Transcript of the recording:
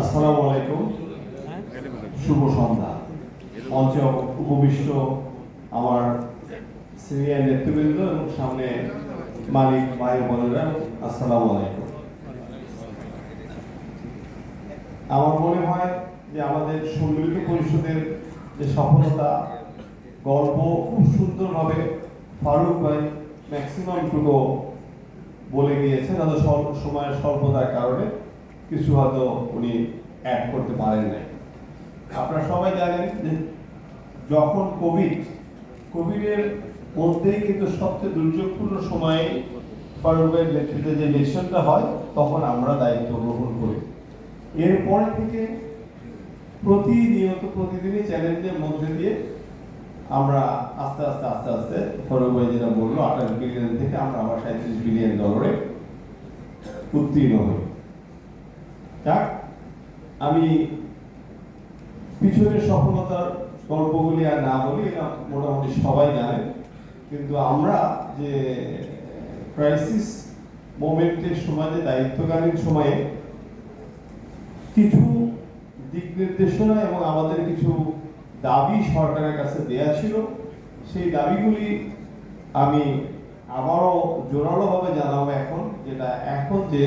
আসসালামু আলাইকুম। শুভ সন্ধ্যা। মঞ্চে উপবিষ্ট আমার সিনিয়র নেতৃবৃন্দ এবং সামনে মালিক ভাই বোনেরা, আসসালামু আলাইকুম। আমার মনে হয় যে আমাদের সম্মিলিত পরিষদের যে সফলতা, গল্প খুব সুন্দরভাবে ফারুক ভাই ম্যাক্সিমাম টুকু বলে হয়তো স্বল্প সময়ের স্বল্পতার কারণে। কিছু হয়তো উনি অ্যাড করতে পারেন নাই। আপনারা সবাই জানেন যে যখন কোভিড কোভিডের মধ্যেই কিন্তু সবচেয়ে দুর্যোগপূর্ণ সময়ে ফারুকের নেতৃত্বে যে ইলেকশনটা হয়, তখন আমরা দায়িত্ব গ্রহণ করি। এরপরে থেকে প্রতিনিয়ত প্রতিদিনই চ্যালেঞ্জের মধ্যে দিয়ে আমরা আস্তে আস্তে আস্তে আস্তে ফারুক ভাই যেটা বলল, আঠাশ বিলিয়ন থেকে আমরা আবার সাঁত্রিশ বিলিয়ন ডলারে উত্তীর্ণ হই। যাক আমি পিছনের সফলতার গল্পগুলি আর না বলি এটা মোটামুটি সবাই জানে। কিন্তু আমরা যে ক্রাইসিস মোমেন্টের সময়, যে দায়িত্বকালীন সময়ে কিছু দিক নির্দেশনা এবং আমাদের কিছু দাবি সরকারের কাছে দেয়া ছিল, সেই দাবিগুলি আমি আবারও জোরালোভাবে জানাব এখন, যেটা এখন যে